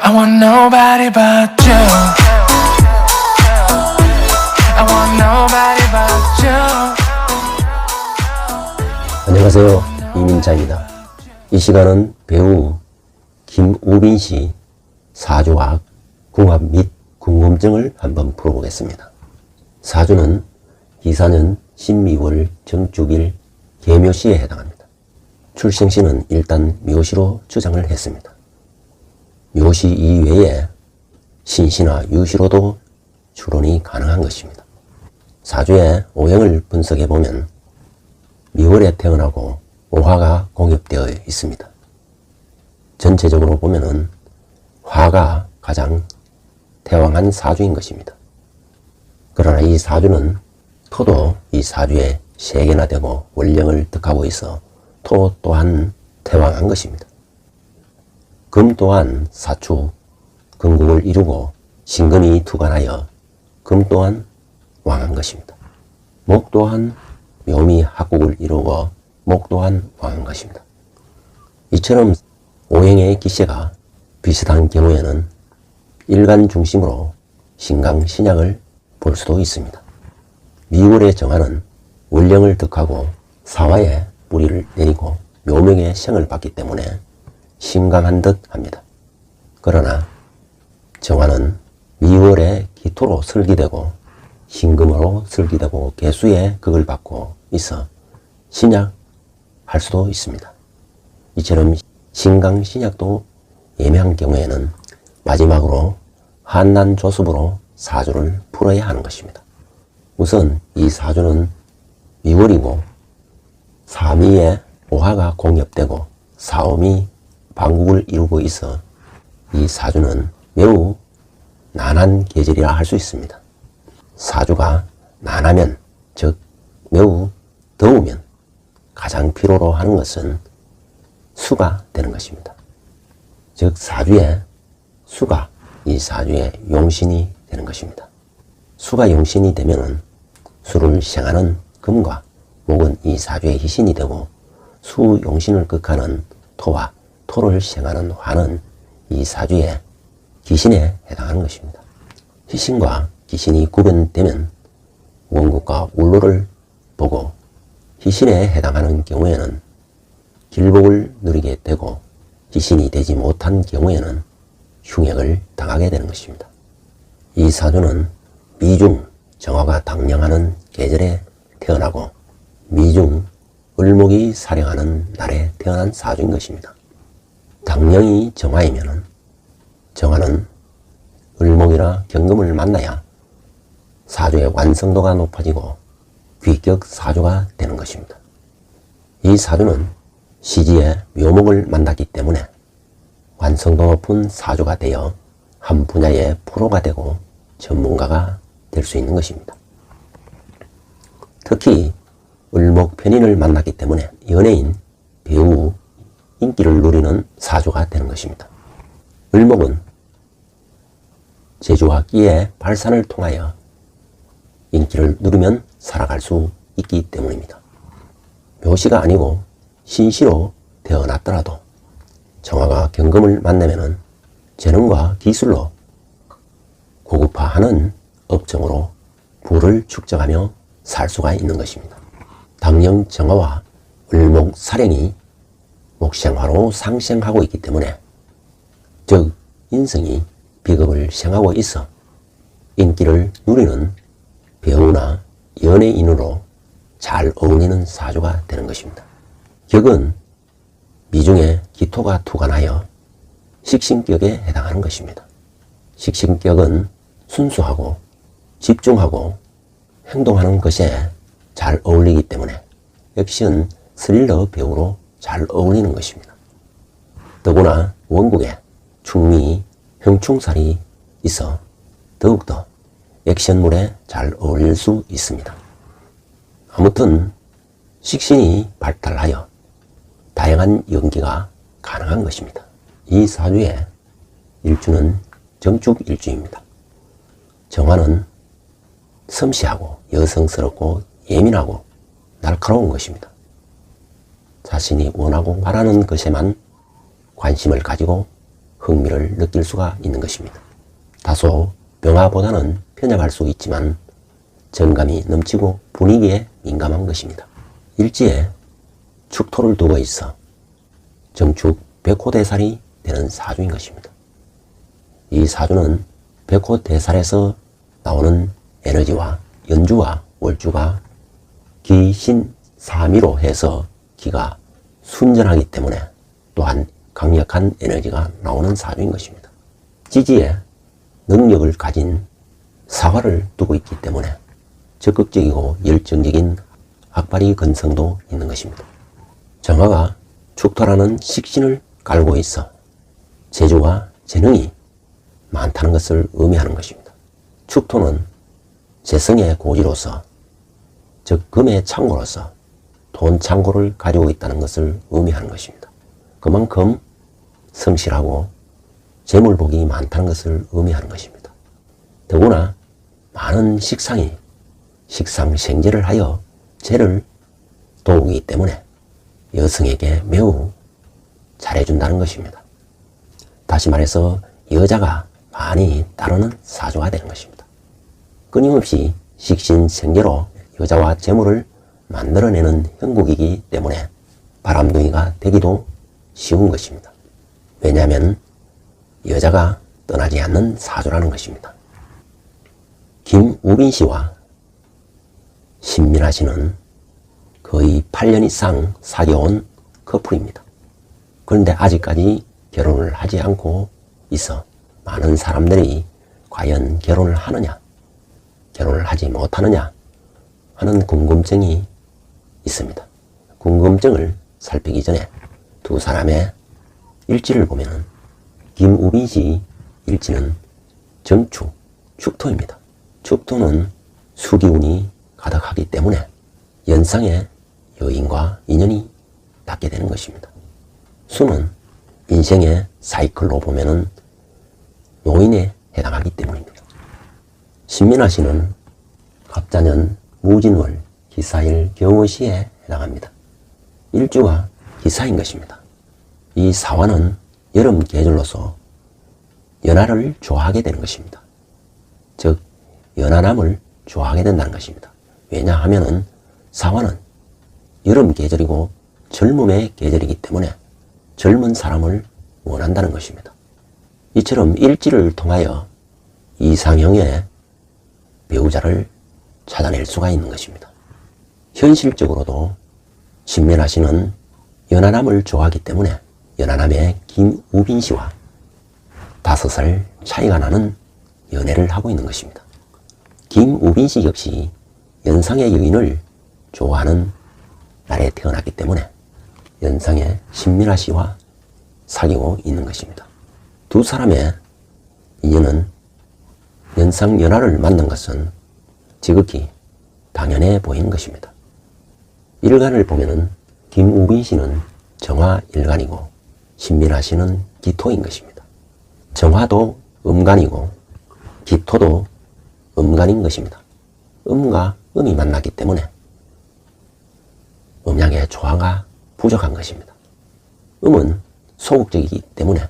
I want nobody but you. I want nobody but you. 안녕하세요. 이민자입니다. 이 시간은 배우 김우빈 씨 사주학, 궁합 및 궁금증을 한번 풀어보겠습니다. 사주는 기사년 신미월 정축일 개묘시에 해당합니다. 출생시는 일단 묘시로 주장을 했습니다. 묘시 이외에 신시나 유시로도 추론이 가능한 것입니다. 사주의 오행을 분석해 보면 미월에 태어나고 오화가 공엽되어 있습니다. 전체적으로 보면은 화가 가장 태왕한 사주인 것입니다. 그러나 이 사주는 토도 이 사주에 세 개나 되고 원령을 득하고 있어 토 또한 태왕한 것입니다. 금 또한 사축, 금국을 이루고 신금이 투관하여 금 또한 왕한 것입니다. 목 또한 묘미 합국을 이루고 목 또한 왕한 것입니다. 이처럼 오행의 기세가 비슷한 경우에는 일간 중심으로 신강 신약을 볼 수도 있습니다. 미월의 정화는 원령을 득하고 사화에 뿌리를 내리고 묘명의 생을 받기 때문에 신강한 듯 합니다. 그러나 정화는 미월에 기토로 설기되고 신금으로 설기되고 개수의 극을 받고 있어 신약할 수도 있습니다. 이처럼 신강 신약도 예매한 경우에는 마지막으로 한난 조습으로 사주를 풀어야 하는 것입니다. 우선 이 사주는 미월이고 사미에 오화가 공엽되고 사오미 방국을 이루고 있어 이 사주는 매우 난한 계절이라 할 수 있습니다. 사주가 난하면 즉 매우 더우면 가장 필요로 하는 것은 수가 되는 것입니다. 즉 사주의 수가 이 사주의 용신이 되는 것입니다. 수가 용신이 되면은 수를 생하는 금과 목은 이 사주의 희신이 되고 수 용신을 극하는 토와 토를 생하는 화는 이 사주의 기신에 해당하는 것입니다. 희신과 기신이 구분되면 원국과 울로를 보고 희신에 해당하는 경우에는 길복을 누리게 되고 기신이 되지 못한 경우에는 흉액을 당하게 되는 것입니다. 이 사주는 미중 정화가 당량하는 계절에 태어나고 미중 을목이 사령하는 날에 태어난 사주인 것입니다. 당령이 정화이면은 정화는 을목이나 경금을 만나야 사주의 완성도가 높아지고 귀격 사주가 되는 것입니다. 이 사주는 시지에 묘목을 만났기 때문에 완성도 높은 사주가 되어 한 분야의 프로가 되고 전문가가 될 수 있는 것입니다. 특히 을목 편인을 만났기 때문에 연예인, 배우, 인기를 누리는 사주가 되는 것입니다. 을목은 제주와 끼의 발산을 통하여 인기를 누리면 살아갈 수 있기 때문입니다. 묘시가 아니고 신시로 태어났더라도 정화가 경금을 만나면은 재능과 기술로 고급화하는 업종으로 부를 축적하며 살 수가 있는 것입니다. 당령 정화와 을목 사령이 목생화로 상생하고 있기 때문에 즉 인성이 비겁을 생하고 있어 인기를 누리는 배우나 연예인으로 잘 어울리는 사주가 되는 것입니다. 격은 미중에 기토가 투관하여 식신격에 해당하는 것입니다. 식신격은 순수하고 집중하고 행동하는 것에 잘 어울리기 때문에 액션 스릴러 배우로 잘 어울리는 것입니다. 더구나 원국에 충미, 형충살이 있어 더욱더 액션물에 잘 어울릴 수 있습니다. 아무튼 식신이 발달하여 다양한 연기가 가능한 것입니다. 이 사주의 일주는 정축 일주입니다. 정화는 섬시하고 여성스럽고 예민하고 날카로운 것입니다. 자신이 원하고 바라는 것에만 관심을 가지고 흥미를 느낄 수가 있는 것입니다. 다소 명화보다는 편협할 수 있지만 정감이 넘치고 분위기에 민감한 것입니다. 일지에 축토를 두고 있어 정축 백호대살이 되는 사주인 것입니다. 이 사주는 백호대살에서 나오는 에너지와 연주와 월주가 기신 사미로 해서 기가 순전하기 때문에 또한 강력한 에너지가 나오는 사주인 것입니다. 지지에 능력을 가진 사화를 두고 있기 때문에 적극적이고 열정적인 악발이 근성도 있는 것입니다. 정화가 축토라는 식신을 깔고 있어 재주와 재능이 많다는 것을 의미하는 것입니다. 축토는 재성의 고지로서 즉 금의 창고로서 돈 창고를 가지고 있다는 것을 의미하는 것입니다. 그만큼 성실하고 재물복이 많다는 것을 의미하는 것입니다. 더구나 많은 식상이 식상생재를 하여 재를 도우기 때문에 여성에게 매우 잘해준다는 것입니다. 다시 말해서 여자가 많이 따르는 사주가 되는 것입니다. 끊임없이 식신생재로 여자와 재물을 만들어내는 형국이기 때문에 바람둥이가 되기도 쉬운 것입니다. 왜냐하면 여자가 떠나지 않는 사주라는 것입니다. 김우빈 씨와 신민아 씨는 거의 8년 이상 사귀어온 커플입니다. 그런데 아직까지 결혼을 하지 않고 있어 많은 사람들이 과연 결혼을 하느냐, 결혼을 하지 못하느냐 하는 궁금증이 있습니다. 궁금증을 살피기 전에 두 사람의 일지를 보면은 김우빈 씨 일지는 정축, 축토입니다. 축토는 수기운이 가득하기 때문에 연상의 여인과 인연이 닿게 되는 것입니다. 수는 인생의 사이클로 보면은 노인에 해당하기 때문입니다. 신민아 씨는 갑자년 무진월 기사일 경호시에 해당합니다. 일주가 기사인 것입니다. 이 사화는 여름 계절로서 연하를 좋아하게 되는 것입니다. 즉 연하남을 좋아하게 된다는 것입니다. 왜냐하면은 사화는 여름 계절이고 젊음의 계절이기 때문에 젊은 사람을 원한다는 것입니다. 이처럼 일지를 통하여 이상형의 배우자를 찾아낼 수가 있는 것입니다. 현실적으로도 신면아 씨는 연하남을 좋아하기 때문에 연하남의 김우빈 씨와 다섯 살 차이가 나는 연애를 하고 있는 것입니다. 김우빈 씨 역시 연상의 여인을 좋아하는 날에 태어났기 때문에 연상의 신민아 씨와 사귀고 있는 것입니다. 두 사람의 인연은 연상 연하를 만난 것은 지극히 당연해 보이는 것입니다. 일간을 보면은 김우빈 씨는 정화 일간이고 신민아 씨는 기토인 것입니다. 정화도 음간이고 기토도 음간인 것입니다. 음과 음이 만났기 때문에 음양의 조화가 부족한 것입니다. 음은 소극적이기 때문에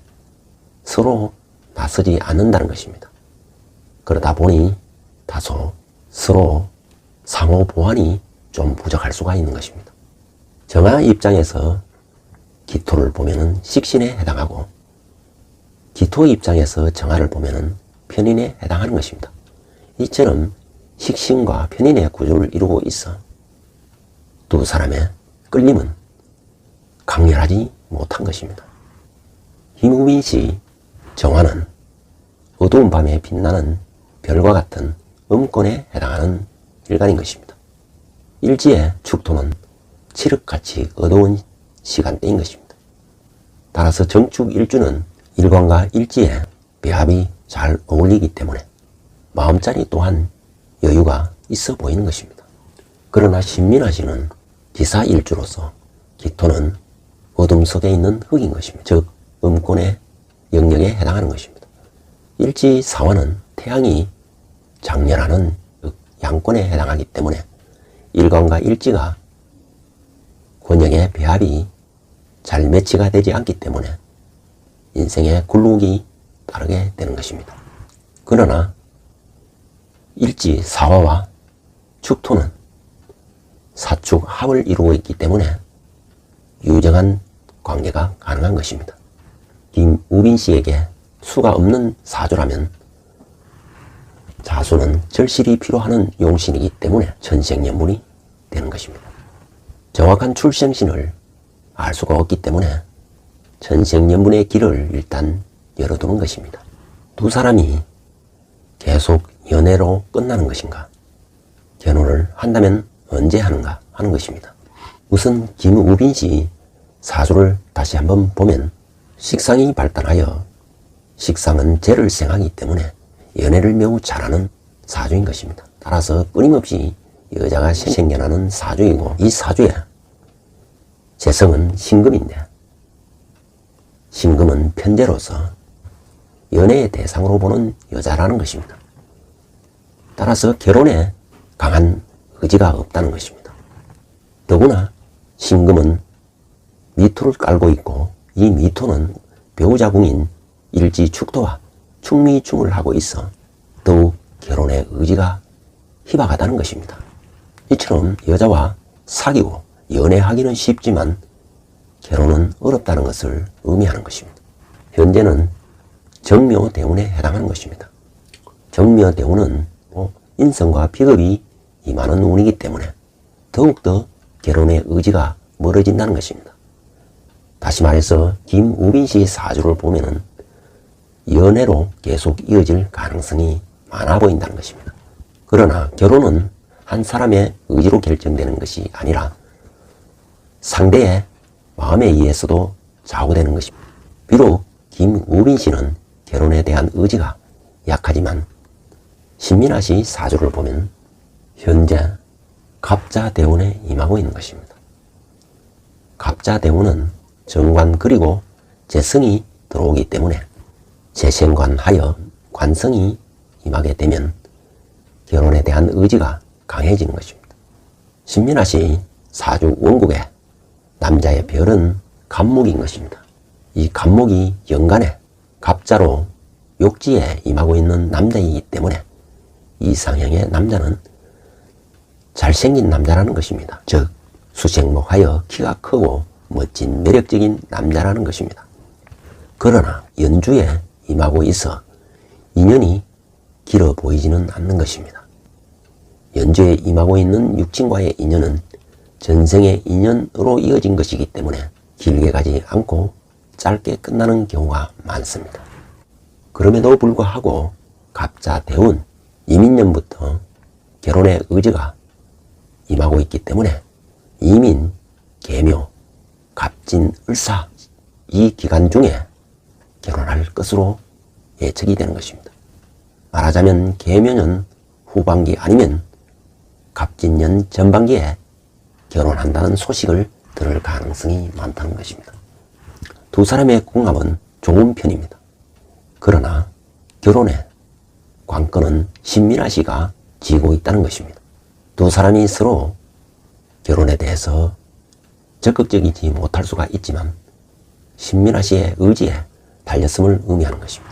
서로 나서지 않는다는 것입니다. 그러다 보니 다소 서로 상호 보완이 좀 부족할 수가 있는 것입니다. 정화 입장에서 기토를 보면은 식신에 해당하고 기토 입장에서 정화를 보면은 편인에 해당하는 것입니다. 이처럼 식신과 편인의 구조를 이루고 있어 두 사람의 끌림은 강렬하지 못한 것입니다. 김우빈 씨 정화는 어두운 밤에 빛나는 별과 같은 음권에 해당하는 일간인 것입니다. 일지의 축토는 칠흑같이 어두운 시간대인 것입니다. 따라서 정축 일주는 일관과 일지의 배합이 잘 어울리기 때문에 마음자리 또한 여유가 있어 보이는 것입니다. 그러나 신민아 씨는 기사 일주로서 기토는 어둠 속에 있는 흙인 것입니다. 즉 음권의 영역에 해당하는 것입니다. 일지 사화는 태양이 장렬하는 즉 양권에 해당하기 때문에 일관과 일지가 권역의 배합이 잘 매치가 되지 않기 때문에 인생의 굴곡이 따르게 되는 것입니다. 그러나 일지 사화와 축토는 사축 합을 이루고 있기 때문에 유정한 관계가 가능한 것입니다. 김우빈 씨에게 수가 없는 사주라면 자수는 절실히 필요하는 용신이기 때문에 천생연분이 되는 것입니다. 정확한 출생신을 알 수가 없기 때문에 천생연분의 길을 일단 열어두는 것입니다. 두 사람이 계속 연애로 끝나는 것인가? 결혼을 한다면 언제 하는가 하는 것입니다. 우선 김우빈 씨 사주를 다시 한번 보면 식상이 발달하여 식상은 재를 생하기 때문에 연애를 매우 잘하는 사주인 것입니다. 따라서 끊임없이 여자가 생겨나는 사주이고 이 사주에 재성은 신금인데 신금은 편제로서 연애의 대상으로 보는 여자라는 것입니다. 따라서 결혼에 강한 의지가 없다는 것입니다. 더구나 신금은 미토를 깔고 있고 이 미토는 배우자궁인 일지축토와 충미충을 하고 있어 더욱 결혼의 의지가 희박하다는 것입니다. 이처럼 여자와 사귀고 연애하기는 쉽지만 결혼은 어렵다는 것을 의미하는 것입니다. 현재는 정묘대운에 해당하는 것입니다. 정묘대운은 뭐 인성과 비겁이 임하는 운이기 때문에 더욱더 결혼의 의지가 멀어진다는 것입니다. 다시 말해서 김우빈 씨 사주를 보면 은 연애로 계속 이어질 가능성이 많아 보인다는 것입니다. 그러나 결혼은 한 사람의 의지로 결정되는 것이 아니라 상대의 마음에 의해서도 좌우되는 것입니다. 비록 김우빈 씨는 결혼에 대한 의지가 약하지만 신민아 씨 사주를 보면 현재 갑자 대운에 임하고 있는 것입니다. 갑자 대운은 정관 그리고 재성이 들어오기 때문에 재생관하여 관성이 임하게 되면 결혼에 대한 의지가 강해지는 것입니다. 신민아 씨 사주 원국에 남자의 별은 간목인 것입니다. 이 간목이 연간에 갑자로 욕지에 임하고 있는 남자이기 때문에 이상형의 남자는 잘생긴 남자라는 것입니다. 즉 수생목하여 키가 크고 멋진 매력적인 남자라는 것입니다. 그러나 연주에 임하고 있어 인연이 길어 보이지는 않는 것입니다. 연주에 임하고 있는 육친과의 인연은 전생의 인연으로 이어진 것이기 때문에 길게 가지 않고 짧게 끝나는 경우가 많습니다. 그럼에도 불구하고 갑자 대운 이민년부터 결혼의 의지가 임하고 있기 때문에 이민, 계묘, 갑진, 을사 이 기간 중에 결혼할 것으로 예측이 되는 것입니다. 말하자면 계묘년 후반기 아니면 갑진년 전반기에 결혼한다는 소식을 들을 가능성이 많다는 것입니다. 두 사람의 궁합은 좋은 편입니다. 그러나 결혼에 관건은 신민아 씨가 지고 있다는 것입니다. 두 사람이 서로 결혼에 대해서 적극적이지 못할 수가 있지만 신민아 씨의 의지에 달렸음을 의미하는 것입니다.